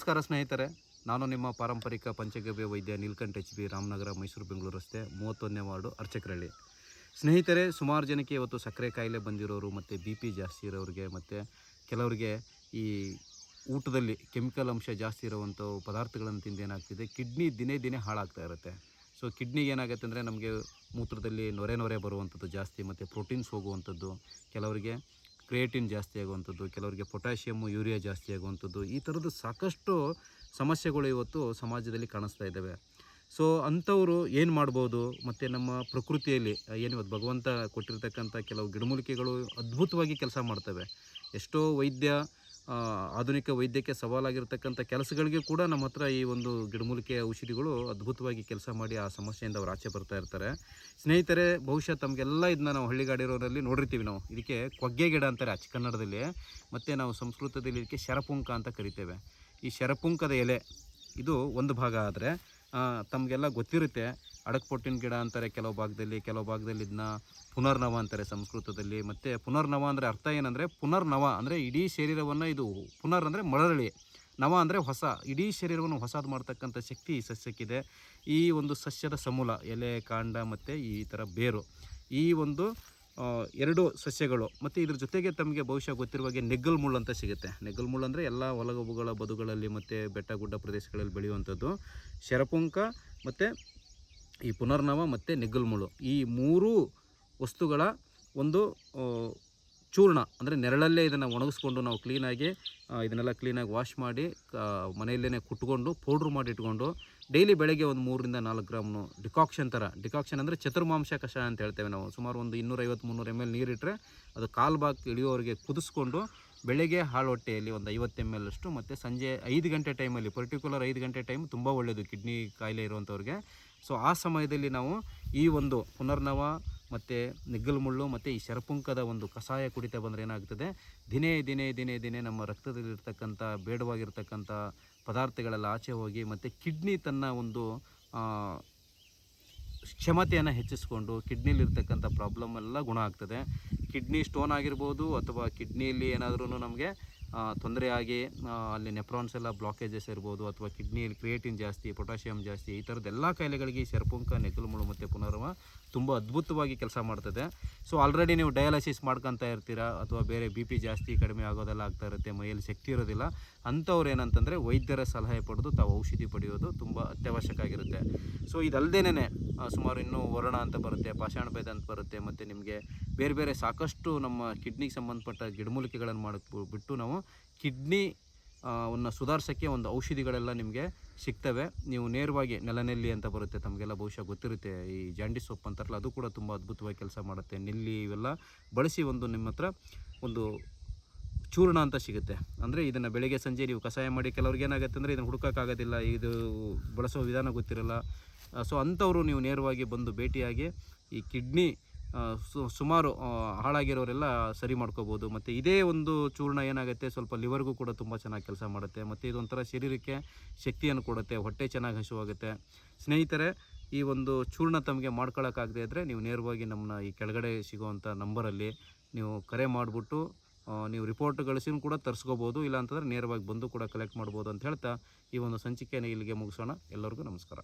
ನಮಸ್ಕಾರ ಸ್ನೇಹಿತರೆ, ನಾನು ನಿಮ್ಮ ಪಾರಂಪರಿಕ ಪಂಚಗವ್ಯ ವೈದ್ಯ ನೀಲ್ಕಂಠ ಎಚ್ ಬಿ ರಾಮನಗರ, ಮೈಸೂರು, ಬೆಂಗಳೂರು ರಸ್ತೆ ಮೂವತ್ತೊಂದನೇ ವಾರ್ಡು ಅರ್ಚಕರಳ್ಳಿ ಸ್ನೇಹಿತರೆ, ಸುಮಾರು ಜನಕ್ಕೆ ಇವತ್ತು ಸಕ್ಕರೆ ಕಾಯಿಲೆ ಬಂದಿರೋರು ಮತ್ತು ಬಿ ಪಿ ಜಾಸ್ತಿ ಇರೋರಿಗೆ ಮತ್ತು ಕೆಲವರಿಗೆ ಈ ಊಟದಲ್ಲಿ ಕೆಮಿಕಲ್ ಅಂಶ ಜಾಸ್ತಿ ಇರುವಂಥ ಪದಾರ್ಥಗಳನ್ನು ತಿಂದು ಏನಾಗ್ತಿದೆ, ಕಿಡ್ನಿ ದಿನೇ ದಿನೇ ಹಾಳಾಗ್ತಾ ಇರುತ್ತೆ. ಸೊ ಕಿಡ್ನಿಗೆ ಏನಾಗುತ್ತೆ ಅಂದರೆ ನಮಗೆ ಮೂತ್ರದಲ್ಲಿ ನೊರೆ ನೊರೆ ಬರುವಂಥದ್ದು ಜಾಸ್ತಿ ಮತ್ತು ಪ್ರೋಟೀನ್ಸ್ ಹೋಗುವಂಥದ್ದು. ಕೆಲವರಿಗೆ ಕ್ರಿಯೇಟಿನ್ ಜಾಸ್ತಿ ಆಗುವಂಥದ್ದು, ಕೆಲವರಿಗೆ ಪೊಟ್ಯಾಷಿಯಮ್ಮು, ಯೂರಿಯಾ ಜಾಸ್ತಿ ಆಗುವಂಥದ್ದು, ಈ ಥರದ್ದು ಸಾಕಷ್ಟು ಸಮಸ್ಯೆಗಳು ಇವತ್ತು ಸಮಾಜದಲ್ಲಿ ಕಾಣಿಸ್ತಾ ಇದ್ದಾವೆ. ಸೊ, ಅಂಥವರು ಏನು ಮಾಡ್ಬೋದು? ಮತ್ತು ನಮ್ಮ ಪ್ರಕೃತಿಯಲ್ಲಿ ಏನು ಭಗವಂತ ಕೊಟ್ಟಿರ್ತಕ್ಕಂಥ ಕೆಲವು ಗಿಡಮೂಲಿಕೆಗಳು ಅದ್ಭುತವಾಗಿ ಕೆಲಸ ಮಾಡ್ತವೆ. ಎಷ್ಟೋ ವೈದ್ಯ ಆಧುನಿಕ ವೈದ್ಯಕ್ಕೆ ಸವಾಲಾಗಿರ್ತಕ್ಕಂಥ ಕೆಲಸಗಳಿಗೆ ಕೂಡ ನಮ್ಮ ಹತ್ರ ಈ ಒಂದು ಗಿಡಮೂಲಿಕೆ ಔಷಧಿಗಳು ಅದ್ಭುತವಾಗಿ ಕೆಲಸ ಮಾಡಿ ಆ ಸಮಸ್ಯೆಯಿಂದ ಅವರು ಆಚೆ ಬರ್ತಾ ಇರ್ತಾರೆ. ಸ್ನೇಹಿತರೆ, ಬಹುಶಃ ತಮಗೆಲ್ಲ ಇದನ್ನ ನಾವು ಹಳ್ಳಿಗಾಡಿರೋರಲ್ಲಿ ನೋಡಿರ್ತೀವಿ ನಾವು. ಇದಕ್ಕೆ ಕೊಗ್ಗೆ ಗಿಡ ಅಂತಾರೆ ಅಚ್ಚ ಕನ್ನಡದಲ್ಲಿ. ಮತ್ತು ನಾವು ಸಂಸ್ಕೃತದಲ್ಲಿ ಇದಕ್ಕೆ ಶರಪುಂಕ ಅಂತ ಕರಿತೇವೆ. ಈ ಶರಪುಂಕದ ಎಲೆ, ಇದು ಒಂದು ಭಾಗ ಆದರೆ ತಮಗೆಲ್ಲ ಗೊತ್ತಿರುತ್ತೆ. ಅಡಕ್ಪೊಟ್ಟಿನ ಗಿಡ ಅಂತಾರೆ ಕೆಲವು ಭಾಗದಲ್ಲಿ ಕೆಲವು ಭಾಗದಲ್ಲಿ ಇದನ್ನ ಪುನರ್ನವ ಅಂತಾರೆ ಸಂಸ್ಕೃತದಲ್ಲಿ. ಮತ್ತು ಪುನರ್ನವ ಅಂದರೆ ಅರ್ಥ ಏನಂದರೆ ಪುನರ್ನವ ಅಂದರೆ ಇಡೀ ಶರೀರವನ್ನು ಇದು ಪುನರ್ ಅಂದರೆ ಮರಳಿ ನವ ಅಂದರೆ ಹೊಸ. ಇಡೀ ಶರೀರವನ್ನು ಹೊಸದು ಮಾಡ್ತಕ್ಕಂಥ ಶಕ್ತಿ ಈ ಸಸ್ಯಕ್ಕಿದೆ. ಈ ಒಂದು ಸಸ್ಯದ ಸಮೂಲ, ಎಲೆ, ಕಾಂಡ ಮತ್ತು ಈ ಥರ ಬೇರು. ಈ ಒಂದು ಎರಡು ಸಸ್ಯಗಳು. ಮತ್ತು ಇದ್ರ ಜೊತೆಗೆ ತಮಗೆ ಬಹುಶಃ ಗೊತ್ತಿರುವ ಹಾಗೆ ನೆಗ್ಗಲ್ ಮುಳ್ಳು ಅಂತ ಸಿಗುತ್ತೆ. ನೆಗ್ಗಲ್ ಮುಳ್ಳು ಅಂದರೆ ಎಲ್ಲ ಒಲಗಬುಗಳ ಬದುಗಳಲ್ಲಿ ಮತ್ತು ಬೆಟ್ಟ ಗುಡ್ಡ ಪ್ರದೇಶಗಳಲ್ಲಿ ಬೆಳೆಯುವಂಥದ್ದು. ಶರಪುಂಕ ಮತ್ತು ಈ ಪುನರ್ನವ ಮತ್ತು ನೆಗ್ಗಲ್ಮುಳು ಈ ಮೂರೂ ವಸ್ತುಗಳ ಒಂದು ಚೂರ್ಣ, ಅಂದರೆ ನೆರಳಲ್ಲೇ ಇದನ್ನು ಒಣಗಿಸ್ಕೊಂಡು ನಾವು ಕ್ಲೀನಾಗಿ ಇದನ್ನೆಲ್ಲ ಕ್ಲೀನಾಗಿ ವಾಶ್ ಮಾಡಿ ಮನೆಯಲ್ಲೇ ಕುಟ್ಕೊಂಡು ಪೌಡ್ರ್ ಮಾಡಿ ಇಟ್ಕೊಂಡು ಡೈಲಿ ಬೆಳಗ್ಗೆ ಒಂದು ಮೂರರಿಂದ ನಾಲ್ಕು ಗ್ರಾಮ್ನು ಡಿಕಾಕ್ಷನ್ ಥರ ಡಿಕಾಕ್ಷನ್ ಅಂದರೆ ಚತುರ್ಮಾಂಶ ಕಷಾಯ ಅಂತ ಹೇಳ್ತೇವೆ ನಾವು. ಸುಮಾರು ಒಂದು ಇನ್ನೂರೈವತ್ತು, ಮುನ್ನೂರು ಎಂ ಎಲ್ ನೀರಿಟ್ಟರೆ ಅದು ಕಾಲು ಭಾಗ ಇಳಿಯೋರಿಗೆ ಕುದಿಸ್ಕೊಂಡು, ಬೆಳಗ್ಗೆ ಹಾಳು ಹೊಟ್ಟೆಯಲ್ಲಿ ಒಂದು ಐವತ್ತು ಎಂ ಎಲ್ ಅಷ್ಟು, ಮತ್ತು ಸಂಜೆ ಐದು ಗಂಟೆ ಟೈಮಲ್ಲಿ ಪರ್ಟಿಕ್ಯುಲರ್ ಐದು ಗಂಟೆ ಟೈಮ್ ತುಂಬ ಒಳ್ಳೆಯದು ಕಿಡ್ನಿ ಕಾಯಿಲೆ ಇರುವಂಥವ್ರಿಗೆ ಸೊ ಆ ಸಮಯದಲ್ಲಿ ನಾವು ಈ ಒಂದು ಪುನರ್ನವ ಮತ್ತು ಮುಳ್ಳು ಮತ್ತು ಈ ಶರಪುಂಕದ ಒಂದು ಕಷಾಯ ಕುಡಿತಾ ಬಂದರೆ ಏನಾಗ್ತದೆ? ದಿನೇ ದಿನೇ ದಿನೇ ದಿನೇ ನಮ್ಮ ರಕ್ತದಲ್ಲಿರ್ತಕ್ಕಂಥ, ಬೇಡವಾಗಿರ್ತಕ್ಕಂಥ ಪದಾರ್ಥಗಳೆಲ್ಲ ಆಚೆ ಹೋಗಿ ಮತ್ತು ಕಿಡ್ನಿ ತನ್ನ ಒಂದು ಕ್ಷಮತೆಯನ್ನು ಹೆಚ್ಚಿಸ್ಕೊಂಡು ಕಿಡ್ನಿಲಿರ್ತಕ್ಕಂಥ ಪ್ರಾಬ್ಲಮ್ ಎಲ್ಲ ಗುಣ ಆಗ್ತದೆ. ಕಿಡ್ನಿ ಸ್ಟೋನ್ ಆಗಿರ್ಬೋದು ಅಥವಾ ಕಿಡ್ನಿಯಲ್ಲಿ ಏನಾದ್ರೂ ನಮಗೆ ತೊಂದರೆ ಆಗಿ ಅಲ್ಲಿ ನೆಪ್ರಾನ್ಸ್ ಎಲ್ಲ ಬ್ಲಾಕೇಜಸ್ ಇರ್ಬೋದು ಅಥವಾ ಕಿಡ್ನಿಯಲ್ಲಿ ಕ್ರಿಯೇಟಿನ್ ಜಾಸ್ತಿ ಪೊಟ್ಯಾಷಿಯಮ್ ಜಾಸ್ತಿ, ಈ ಥರದ್ದು ಎಲ್ಲ ಕಾಯಿಲೆಗಳಿಗೆ ಸೆರ್ಪುಂಕ, ನೆಗಲು ಮುಳು ಮತ್ತು ಪುನರ್ವ ತುಂಬ ಅದ್ಭುತವಾಗಿ ಕೆಲಸ ಮಾಡ್ತದೆ. ಸೊ ಆಲ್ರೆಡಿ ನೀವು ಡಯಾಲಿಸಿಸ್ ಮಾಡ್ಕೊತಾ ಇರ್ತೀರಾ ಅಥವಾ ಬೇರೆ ಬಿ ಪಿ ಜಾಸ್ತಿ ಕಡಿಮೆ ಆಗೋದೆಲ್ಲ ಆಗ್ತಾ ಇರುತ್ತೆ, ಮೈಯಲ್ಲಿ ಶಕ್ತಿ ಇರೋದಿಲ್ಲ, ಅಂಥವ್ರು ಏನಂತಂದರೆ ವೈದ್ಯರ ಸಲಹೆ ಪಡೆದು ತಾವು ಔಷಧಿ ಪಡೆಯೋದು ತುಂಬ ಅತ್ಯವಶ್ಯಕ ಆಗಿರುತ್ತೆ. ಸೊ ಇದಲ್ಲದೇನೆ ಸುಮಾರು ಇನ್ನೂ ವರ್ಣ ಅಂತ ಬರುತ್ತೆ, ಪಾಷಾಣ ಭೇದ ಅಂತ ಬರುತ್ತೆ, ಮತ್ತು ನಿಮಗೆ ಬೇರೆ ಬೇರೆ ಸಾಕಷ್ಟು ನಮ್ಮ ಕಿಡ್ನಿಗೆ ಸಂಬಂಧಪಟ್ಟ ಗಿಡಮೂಲಿಕೆಗಳನ್ನು ಮಾಡಕ್ಕೆ ಬಿಟ್ಟು ನಾವು ಕಿಡ್ನಿ ಅವನ್ನ ಸುಧಾರಿಸೋಕ್ಕೆ ಒಂದು ಔಷಧಿಗಳೆಲ್ಲ ನಿಮಗೆ ಸಿಗ್ತವೆ. ನೀವು ನೇರವಾಗಿ ನೆಲನೆಲ್ಲಿ ಅಂತ ಬರುತ್ತೆ, ತಮಗೆಲ್ಲ ಬಹುಶಃ ಗೊತ್ತಿರುತ್ತೆ. ಈ ಜಾಂಡಿ ಸೊಪ್ಪು ಅಂತಾರಲ್ಲ, ಅದು ಕೂಡ ತುಂಬ ಅದ್ಭುತವಾಗಿ ಕೆಲಸ ಮಾಡುತ್ತೆ. ನೆಲ್ಲಿ ಇವೆಲ್ಲ ಬಳಸಿ ಒಂದು ನಿಮ್ಮ ಹತ್ರ ಒಂದು ಚೂರ್ಣ ಅಂತ ಸಿಗುತ್ತೆ. ಅಂದರೆ ಇದನ್ನು ಬೆಳಗ್ಗೆ, ಸಂಜೆ ನೀವು ಕಷಾಯ ಮಾಡಿ ಕೆಲವ್ರಿಗೆ ಏನಾಗುತ್ತೆ ಅಂದರೆ ಇದನ್ನು ಹುಡುಕೋಕ್ಕಾಗೋದಿಲ್ಲ, ಇದು ಬಳಸೋ ವಿಧಾನ ಗೊತ್ತಿರಲ್ಲ. ಸೊ ಅಂಥವರು ನೀವು ನೇರವಾಗಿ ಬಂದು ಭೇಟಿಯಾಗಿ ಈ ಕಿಡ್ನಿ ಸುಮಾರು ಹಾಳಾಗಿರೋರೆಲ್ಲ ಸರಿ ಮಾಡ್ಕೋಬೋದು. ಮತ್ತು ಇದೇ ಒಂದು ಚೂರ್ಣ ಏನಾಗುತ್ತೆ, ಸ್ವಲ್ಪ ಲಿವರ್ಗೂ ಕೂಡ ತುಂಬ ಚೆನ್ನಾಗಿ ಕೆಲಸ ಮಾಡುತ್ತೆ. ಮತ್ತು ಇದೊಂಥರ ಶರೀರಕ್ಕೆ ಶಕ್ತಿಯನ್ನು ಕೊಡುತ್ತೆ, ಹೊಟ್ಟೆ ಚೆನ್ನಾಗಿ ಹಸುವಾಗುತ್ತೆ. ಸ್ನೇಹಿತರೆ, ಈ ಒಂದು ಚೂರ್ಣ ತಮಗೆ ಮಾಡ್ಕೊಳ್ಳೋಕ್ಕಾಗದೇ ಇದ್ದರೆ ನೀವು ನೇರವಾಗಿ ನಮ್ಮನ್ನ ಈ ಕೆಳಗಡೆ ಸಿಗುವಂಥ ನಂಬರಲ್ಲಿ ನೀವು ಕರೆ ಮಾಡಿಬಿಟ್ಟು ನೀವು ರಿಪೋರ್ಟ್ ಗಳಿಸಿನೂ ಕೂಡ ತರಿಸ್ಕೋಬೋದು. ಇಲ್ಲಾಂತಂದರೆ ನೇರವಾಗಿ ಬಂದು ಕೂಡ ಕಲೆಕ್ಟ್ ಮಾಡ್ಬೋದು ಅಂತ ಹೇಳ್ತಾ ಈ ಒಂದು ಸಂಚಿಕೆಯನ್ನು ಇಲ್ಲಿಗೆ ಮುಗಿಸೋಣ. ಎಲ್ಲರಿಗೂ ನಮಸ್ಕಾರ.